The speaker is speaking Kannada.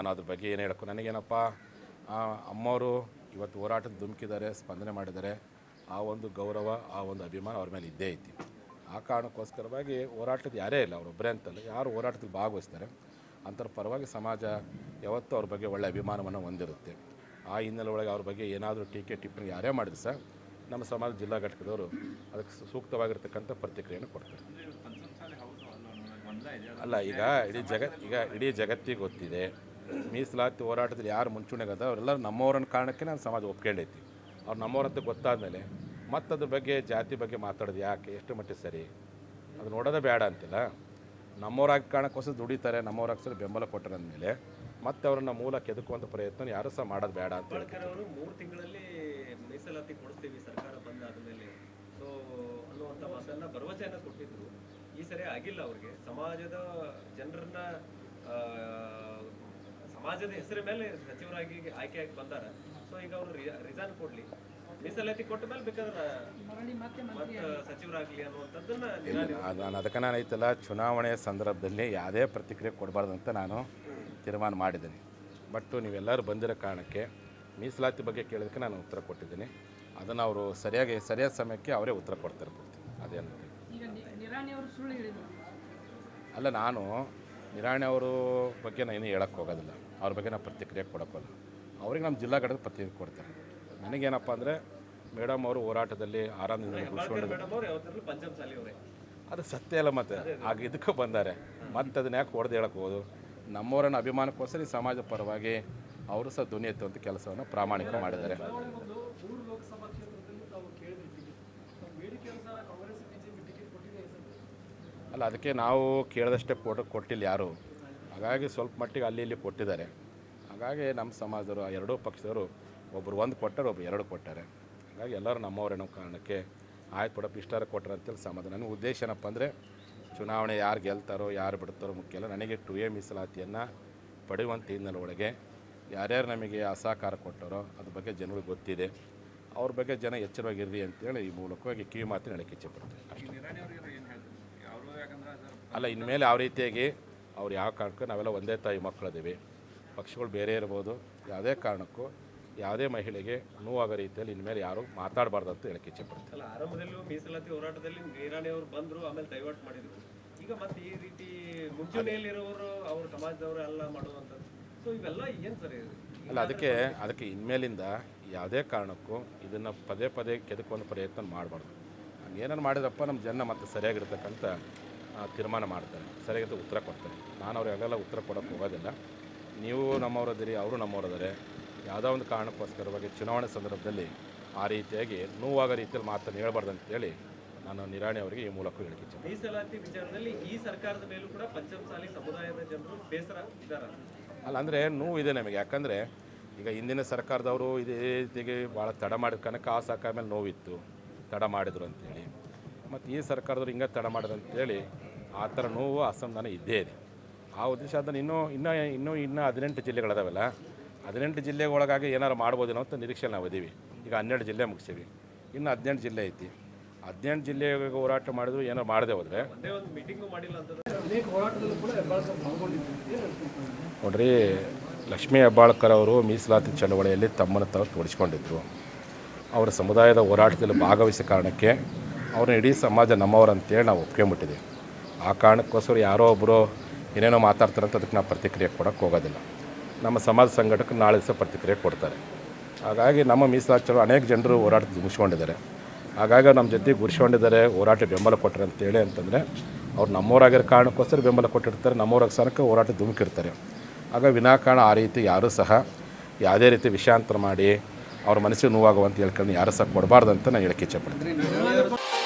ನಾನು ಅದ್ರ ಬಗ್ಗೆ ಏನು ಹೇಳಕ್ಕೂ ನನಗೇನಪ್ಪ ಅಮ್ಮವರು ಇವತ್ತು ಹೋರಾಟದ ಧುಮುಕಿದ್ದಾರೆ ಸ್ಪಂದನೆ ಮಾಡಿದ್ದಾರೆ ಆ ಒಂದು ಗೌರವ, ಆ ಒಂದು ಅಭಿಮಾನ ಅವ್ರ ಮೇಲೆ ಇದ್ದೇ ಐತಿ. ಆ ಕಾರಣಕ್ಕೋಸ್ಕರವಾಗಿ ಹೋರಾಟದ ಯಾರೇ ಇಲ್ಲ ಅವರೊಬ್ಬರೇ ಅಂತಲ್ಲ, ಯಾರು ಹೋರಾಟದಲ್ಲಿ ಭಾಗವಹಿಸ್ತಾರೆ. ಅಂಥರ ಪರವಾಗಿ ಸಮಾಜ ಯಾವತ್ತೂ ಅವ್ರ ಬಗ್ಗೆ ಒಳ್ಳೆಯ ಅಭಿಮಾನವನ್ನು ಹೊಂದಿರುತ್ತೆ. ಆ ಹಿನ್ನೆಲೆ ಒಳಗೆ ಅವ್ರ ಬಗ್ಗೆ ಏನಾದರೂ ಟೀಕೆ, ಟಿಪ್ಪಣಿ ಯಾರೇ ಮಾಡಿದ್ರು ಸಹ, ನಮ್ಮ ಸಮಾಜ ಜಿಲ್ಲಾ ಘಟಕದವರು ಅದಕ್ಕೆ ಸೂಕ್ತವಾಗಿರ್ತಕ್ಕಂಥ ಪ್ರತಿಕ್ರಿಯೆಯನ್ನು ಕೊಡ್ತಾರೆ. ಅಲ್ಲ, ಈಗ ಇಡೀ ಜಗತ್, ಈಗ ಇಡೀ ಜಗತ್ತಿಗೆ ಗೊತ್ತಿದೆ ಮೀಸಲಾತಿ ಹೋರಾಟದಲ್ಲಿ ಯಾರು ಮುಂಚೂಣಿಗದ ಅವರೆಲ್ಲರೂ ನಮ್ಮವ್ರನ್ನ ಕಾರಣಕ್ಕೆ ನಾನು ಸಮಾಜ ಒಪ್ಕೊಂಡೈತಿ. ಅವ್ರು ನಮ್ಮವರಂತ ಗೊತ್ತಾದ ಮೇಲೆ ಮತ್ತು ಅದ್ರ ಬಗ್ಗೆ, ಜಾತಿ ಬಗ್ಗೆ ಮಾತಾಡೋದು ಯಾಕೆ, ಎಷ್ಟು ಮಟ್ಟಿಗೆ ಸರಿ? ಅದು ನೋಡೋದೇ ಬೇಡ ಅಂತಿಲ್ಲ. ನಮ್ಮವ್ರಾಗಿ ಕಾರಣಕ್ಕೋಸ್ಕರ ದುಡಿತಾರೆ ನಮ್ಮವ್ರಾಗ್ಸರ ಬೆಂಬಲ ಕೊಟ್ಟರೆ ಅಂದಮೇಲೆ ಮತ್ತೆ ಅವರನ್ನ ಮೂಲ ಕೆದಕುವಂಥ ಪ್ರಯತ್ನ ಯಾರು ಸಹ ಮಾಡೋದು ಬೇಡ ಅಂತ ಹೇಳಿ ಮೂರು ತಿಂಗಳಲ್ಲಿ ಮೀಸಲಾತಿ ಸರ್ಕಾರ ಸೊ ಅನ್ನುವಂಥ ಭರವಸೆಯನ್ನು ಕೊಟ್ಟಿದ್ರು. ಈ ಸರಿ ಆಗಿಲ್ಲ ಅವ್ರಿಗೆ. ಸಮಾಜದ ಜನರನ್ನ ಸಮಾಜದ ಹೆಸರ ಮೇಲೆ ಸಚಿವರಾಗಿ ಆಯ್ಕೆಯಾಗಿ ಬಂದಾರ. ಸೊ ಈಗ ಅವರು ರಿಸೈನ್ ಕೊಡ್ಲಿ. ಮೀಸಲಾತಿ ಕೊಟ್ಟ ಮೇಲೆ ಬೇಕಾದ್ರೆ ಸಚಿವರಾಗ್ಲಿ ಅನ್ನುವಂಥದ್ದನ್ನ ನಾನು ಅದಕ್ಕೆ ನಾನು ಐತಲ್ಲ ಚುನಾವಣೆಯ ಸಂದರ್ಭದಲ್ಲಿ ಯಾವುದೇ ಪ್ರತಿಕ್ರಿಯೆ ಕೊಡಬಾರ್ದು ಅಂತ ನಾನು ತೀರ್ಮಾನ ಮಾಡಿದ್ದೀನಿ. ಬಟ್ ನೀವೆಲ್ಲರೂ ಬಂದಿರೋ ಕಾರಣಕ್ಕೆ ಮೀಸಲಾತಿ ಬಗ್ಗೆ ಕೇಳೋದಕ್ಕೆ ನಾನು ಉತ್ತರ ಕೊಟ್ಟಿದ್ದೀನಿ. ಅದನ್ನು ಅವರು ಸರಿಯಾಗಿ ಸರಿಯಾದ ಸಮಯಕ್ಕೆ ಅವರೇ ಉತ್ತರ ಕೊಡ್ತಾರೆ ಪೂರ್ತಿ. ಅದೇನು ಈಗ ನಿರಾಣಿ ಅವರು ಸುಳ್ಳು ಹೇಳಿದ್ರು. ಅಲ್ಲ ನಾನು ನಿರಾಣಿ ಅವರು ಬಗ್ಗೆ ನಾನು ಏನು ಹೇಳಕ್ಕೆ ಹೋಗೋದಿಲ್ಲ. ಅವ್ರ ಬಗ್ಗೆ ನಾವು ಪ್ರತಿಕ್ರಿಯೆ ಕೊಡೋಕ್ಕೋಲ್ಲ ಅವ್ರಿಗೆ ನಮ್ಮ ಜಿಲ್ಲಾ ಘಟಕದ ಪ್ರತಿಕ್ರಿಯೆ ಕೊಡ್ತಾರೆ. ನನಗೇನಪ್ಪ ಅಂದರೆ ಮೇಡಮ್ ಅವರು ಹೋರಾಟದಲ್ಲಿ ಆರಾಮದಿಂದ ಅವರೇ ಅದು ಸತ್ಯ ಅಲ್ಲ ಮತ್ತೆ. ಆಗ ಇದಕ್ಕೂ ಬಂದಾರೆ. ಮತ್ತೆ ಅದನ್ನ ಯಾಕೆ ಹೊಡೆದು ಹೇಳಕ್ಕೋದು ನಮ್ಮವರನ್ನು ಅಭಿಮಾನಕ್ಕೋಸ್ಕರ ಈ ಸಮಾಜ ಪರವಾಗಿ ಅವರು ಸಹ ಧ್ವನಿ ಎತ್ತುವಂಥ ಕೆಲಸವನ್ನು ಪ್ರಾಮಾಣಿಕ ಮಾಡಿದ್ದಾರೆ. ಅಲ್ಲ ಅದಕ್ಕೆ ನಾವು ಕೇಳಿದಷ್ಟೇ ಫೋಟೋ ಕೊಟ್ಟಿಲ್ಲ ಯಾರು? ಹಾಗಾಗಿ ಸ್ವಲ್ಪ ಮಟ್ಟಿಗೆ ಅಲ್ಲಿ ಇಲ್ಲಿ ಕೊಟ್ಟಿದ್ದಾರೆ. ಹಾಗಾಗಿ ನಮ್ಮ ಸಮಾಜದವರು ಆ ಎರಡೂ ಪಕ್ಷದವರು ಒಬ್ಬರು ಒಂದು ಕೊಟ್ಟರೆ ಒಬ್ಬರು ಎರಡು ಕೊಟ್ಟಾರೆ. ಹಾಗಾಗಿ ಎಲ್ಲರೂ ನಮ್ಮವರೇನೋ ಕಾರಣಕ್ಕೆ ಆಯ್ತು ಬಿಡಪ್ಪ ಇಷ್ಟಾರು ಕೊಟ್ಟರೆ ಅಂತೇಳಿ ಸಮಾಧಾನ. ನನ್ನ ಉದ್ದೇಶ ಏನಪ್ಪ ಅಂದರೆ ಚುನಾವಣೆ ಯಾರು ಗೆಲ್ತಾರೋ ಯಾರು ಬಿಡ್ತಾರೋ ಮುಖ್ಯ ಅಲ್ಲ. ನನಗೆ ಟು ಎ ಮೀಸಲಾತಿಯನ್ನು ಪಡೆಯುವಂಥ ಹಿನ್ನೆಲೆ ಒಳಗೆ ಯಾರ್ಯಾರು ನಮಗೆ ಅಸಹಕಾರ ಕೊಟ್ಟಾರೋ ಅದ್ರ ಬಗ್ಗೆ ಜನಗಳಿಗೆ ಗೊತ್ತಿದೆ. ಅವ್ರ ಬಗ್ಗೆ ಜನ ಎಚ್ಚರವಾಗಿರ್ರಿ ಅಂತೇಳಿ ಈ ಮೂಲಕವಾಗಿ ಕಿವಿ ಮಾತಿನ ಹೇಳಕ್ಕೆ ಇಚ್ಛೆಪಡ್ತೀನಿ ಅಲ್ಲ ಇನ್ಮೇಲೆ ಯಾವ ರೀತಿಯಾಗಿ ಅವ್ರು ಯಾವ ಕಾರಣಕ್ಕೂ ನಾವೆಲ್ಲ ಒಂದೇ ತಾಯಿ ಮಕ್ಕಳಿದ್ದೀವಿ ಪಕ್ಷಗಳು ಬೇರೆ ಇರ್ಬೋದು. ಯಾವುದೇ ಕಾರಣಕ್ಕೂ ಯಾವುದೇ ಮಹಿಳೆಗೆ ನೋವಾಗೋ ರೀತಿಯಲ್ಲಿ ಇನ್ಮೇಲೆ ಯಾರು ಮಾತಾಡಬಾರ್ದು ಅಂತ ಹೇಳಕ್ಕೆ ಅಲ್ಲ ಆರಂಭದಲ್ಲೂ ಮೀಸಲಾತಿ ಹೋರಾಟದಲ್ಲಿ ನಿರಾಣಿ ಅವರು ಬಂದ್ರು ಆಮೇಲೆ ಮಾಡಿದ್ರು. ಈಗ ಮತ್ತೆ ಈ ರೀತಿ ಮುಂಚೂಣಿಯಲ್ಲಿರೋರು ಅವ್ರ ಸಮಾಜದವರು ಎಲ್ಲ ಮಾಡುವಂಥದ್ದು. ಸೊ ಇವೆಲ್ಲ ಏನು ಸರ್? ಅಲ್ಲ ಅದಕ್ಕೆ ಅದಕ್ಕೆ ಇನ್ಮೇಲಿಂದ ಯಾವುದೇ ಕಾರಣಕ್ಕೂ ಇದನ್ನು ಪದೇ ಪದೇ ಕೆದಕೊಂಡು ಪ್ರಯತ್ನ ಮಾಡಬಾರ್ದು. ಹಂಗೇನಾರು ಮಾಡಿದ್ರಪ್ಪ ನಮ್ಮ ಜನ ಮತ್ತೆ ಸರಿಯಾಗಿರ್ತಕ್ಕಂಥ ತೀರ್ಮಾನ ಮಾಡ್ತಾರೆ. ಸರಿಯಾದ ಉತ್ತರ ಕೊಡ್ತಾರೆ. ನಾನು ಅವ್ರಿಗೆಲ್ಲ ಉತ್ತರ ಕೊಡೋಕ್ಕೆ ಹೋಗೋದಿಲ್ಲ. ನೀವು ನಮ್ಮವರದಿರಿ ಅವರು ನಮ್ಮವರದಾರೆ. ಯಾವುದೋ ಒಂದು ಕಾರಣಕ್ಕೋಸ್ಕರವಾಗಿ ಚುನಾವಣೆ ಸಂದರ್ಭದಲ್ಲಿ ಆ ರೀತಿಯಾಗಿ ನೋವಾಗೋ ರೀತಿಯಲ್ಲಿ ಮಾತನ್ನು ಹೇಳ್ಬಾರ್ದು ಅಂತೇಳಿ ನಾನು ನಿರಾಣಿ ಅವರಿಗೆ ಈ ಮೂಲಕ ಹೇಳಿಕೆ ಮೀಸಲಾತಿ ವಿಚಾರದಲ್ಲಿ ಈ ಸರ್ಕಾರದ ಮೇಲೂ ಕೂಡ ಪಂಚಮಸಾಲಿ ಸಮುದಾಯದ ಜನರು ಬೇಸರ ಇದ್ದಾರ? ಅಲ್ಲ ಅಂದರೆ ನೋವು ಇದೆ ನಮಗೆ. ಯಾಕಂದರೆ ಈಗ ಹಿಂದಿನ ಸರ್ಕಾರದವರು ಇದೇ ರೀತಿಗೆ ಭಾಳ ತಡ ಮಾಡಿದ ಕನಕ ಆ ಸರ್ಕಾರ ಮೇಲೆ ನೋವಿತ್ತು. ತಡ ಮಾಡಿದ್ರು ಅಂತೇಳಿ. ಮತ್ತು ಈ ಸರ್ಕಾರದವ್ರು ಹಿಂಗೆ ತಡ ಮಾಡಿದ್ರು ಅಂತೇಳಿ ಆ ಥರ ನೋವು ಅಸಮಾಧಾನ ಇದ್ದೇ ಇದೆ. ಆ ಉದ್ದೇಶ ಅದನ್ನು ಇನ್ನೂ ಇನ್ನೂ ಇನ್ನೂ ಇನ್ನೂ ಹದಿನೆಂಟು ಜಿಲ್ಲೆಗಳದಾವಲ್ಲ, ಹದಿನೆಂಟು ಜಿಲ್ಲೆ ಒಳಗಾಗಿ ಏನಾರು ಮಾಡ್ಬೋದೇನೋ ಅಂತ ನಿರೀಕ್ಷೆ ನಾವು ಇದೀವಿ. ಈಗ ಹನ್ನೆರಡು ಜಿಲ್ಲೆ ಮುಗಿಸೀವಿ ಇನ್ನು ಹದಿನೆಂಟು ಜಿಲ್ಲೆ ಐತಿ. ಹದಿನೆಂಟು ಜಿಲ್ಲೆಗೆ ಹೋರಾಟ ಮಾಡಿದ್ರು ಏನಾರು ಮಾಡದೆ ಹೋದರೆ ನೋಡ್ರಿ, ಲಕ್ಷ್ಮೀ ಹೆಬ್ಬಾಳ್ಕರ್ ಅವರು ಮೀಸಲಾತಿ ಚಳವಳಿಯಲ್ಲಿ ತಮ್ಮನ್ನು ತಾವು ತೋರಿಸ್ಕೊಂಡಿದ್ರು ಅವರ ಸಮುದಾಯದ ಹೋರಾಟದಲ್ಲಿ ಭಾಗವಹಿಸಿದ ಕಾರಣಕ್ಕೆ ಅವ್ರನ್ನ ಇಡೀ ಸಮಾಜ ನಮ್ಮವ್ರು ಅಂತೇಳಿ ನಾವು ಒಪ್ಕೊಂಬಿಟ್ಟಿದ್ದೀವಿ ಆ ಕಾರಣಕ್ಕೋಸ್ಕರ ಯಾರೋ ಒಬ್ಬರು ಏನೇನೋ ಮಾತಾಡ್ತಾರೆ ಅಂತ ಅದಕ್ಕೆ ನಾವು ಪ್ರತಿಕ್ರಿಯೆ ಕೊಡೋಕ್ಕೆ ಹೋಗೋದಿಲ್ಲ. ನಮ್ಮ ಸಮಾಜ ಸಂಘಟಕ್ಕೆ ನಾಳೆ ದಿವಸ ಪ್ರತಿಕ್ರಿಯೆ ಕೊಡ್ತಾರೆ. ಹಾಗಾಗಿ ನಮ್ಮ ಮೀಸಲಾಚಾರ ಅನೇಕ ಜನರು ಹೋರಾಟ ಮುಗಿಸ್ಕೊಂಡಿದ್ದಾರೆ. ಹಾಗಾಗಿ ನಮ್ಮ ಜೊತೆ ಗುರಿಸ್ಕೊಂಡಿದ್ದಾರೆ ಹೋರಾಟ ಬೆಂಬಲ ಕೊಟ್ಟರೆ ಅಂತೇಳಿ ಅಂತಂದರೆ ಅವ್ರು ನಮ್ಮೂರಾಗಿರೋ ಕಾರಣಕ್ಕೋಸ್ಕರ ಬೆಂಬಲ ಕೊಟ್ಟಿರ್ತಾರೆ ನಮ್ಮವ್ರ ಸ್ಥಾನಕ್ಕೆ ಹೋರಾಟ ಧುಮುಕಿರ್ತಾರೆ. ಆಗ ವಿನಾಕಾರಣ ಆ ರೀತಿ ಯಾರೂ ಸಹ ಯಾವುದೇ ರೀತಿ ವಿಷಾಂತರ ಮಾಡಿ ಅವ್ರ ಮನಸ್ಸಿಗೆ ನೋವಾಗುವಂತ ಹೇಳ್ಕೊಂಡು ಯಾರೂ ಸಹ ಕೊಡಬಾರ್ದು ಅಂತ ನಾನು ಹೇಳಕ್ಕೆ ಇಚ್ಛೆಪಡ್ತೀನಿ